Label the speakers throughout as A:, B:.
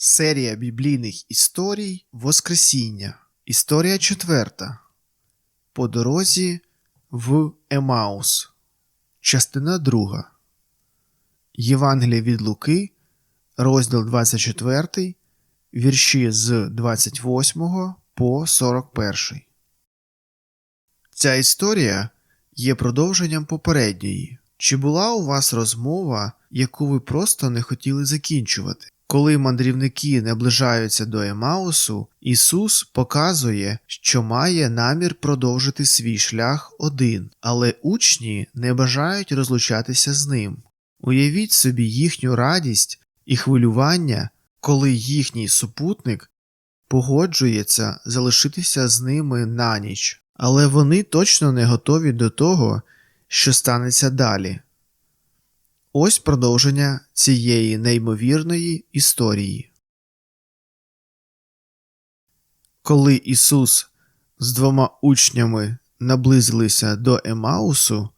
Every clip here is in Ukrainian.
A: Серія біблійних історій Воскресіння. Історія четверта. По дорозі в Емаус. Частина друга. Євангелія від Луки, розділ 24, вірші з 28 по 41. Ця історія є продовженням попередньої. Чи була у вас розмова, яку ви просто не хотіли закінчувати? Коли мандрівники наближаються до Емаусу, Ісус показує, що має намір продовжити свій шлях один, але учні не бажають розлучатися з ним. Уявіть собі їхню радість і хвилювання, коли їхній супутник погоджується залишитися з ними на ніч, але вони точно не готові до того, що станеться далі. Ось продовження цієї неймовірної історії. Коли Ісус з двома учнями наблизилися до Емаусу,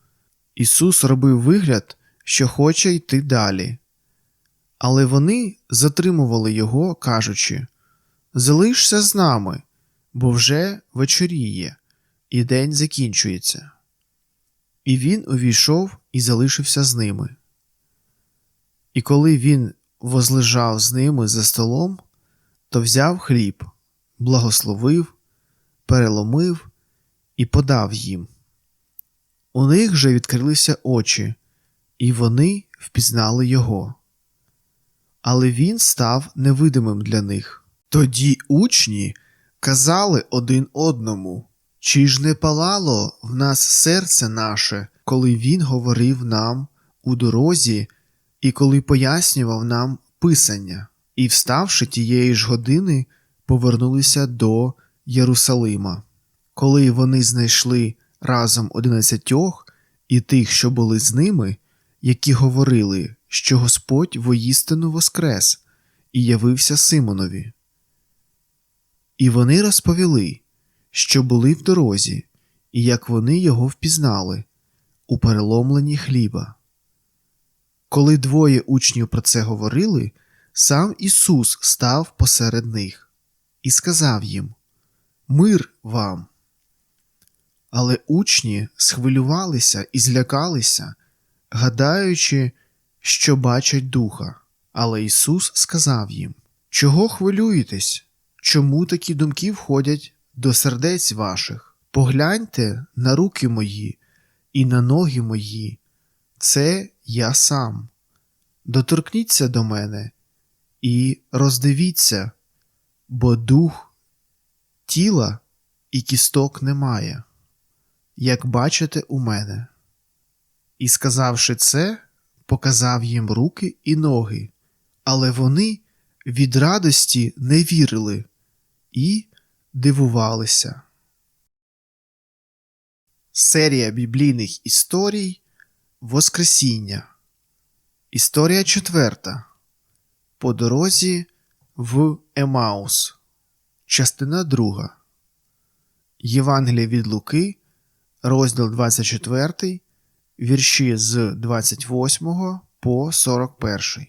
A: Ісус робив вигляд, що хоче йти далі. Але вони затримували його, кажучи Залишся з нами, бо вже вечоріє, і день закінчується. І він увійшов і залишився з ними. І коли він возлежав з ними за столом, то взяв хліб, благословив, переломив і подав їм. У них же відкрилися очі, і вони впізнали його. Але він став невидимим для них. Тоді учні казали один одному чи ж не палало в нас серце наше, коли він говорив нам у дорозі і коли пояснював нам писання, і, вставши тієї ж години, повернулися до Єрусалима. Коли вони знайшли разом одинадцятьох і тих, що були з ними, які говорили, що Господь воїстину воскрес і явився Симонові. І вони розповіли, що були в дорозі, і як вони його впізнали у переломленні хліба. Коли двоє учнів про це говорили, сам Ісус став посеред них і сказав їм Мир вам. Але учні схвилювалися і злякалися, гадаючи, що бачать духа. Але Ісус сказав їм Чого хвилюєтесь? Чому такі думки входять до сердець ваших? Погляньте на руки мої і на ноги мої, це я сам. Доторкніться до мене і роздивіться, бо дух тіла і кісток немає, як бачите у мене. І, сказавши це, показав їм руки і ноги, але вони від радості не вірили і дивувалися. Серія біблійних історій Воскресіння. Історія четверта. По дорозі в Емаус. Частина друга. Євангелія від Луки, розділ 24, вірші з 28 по 41.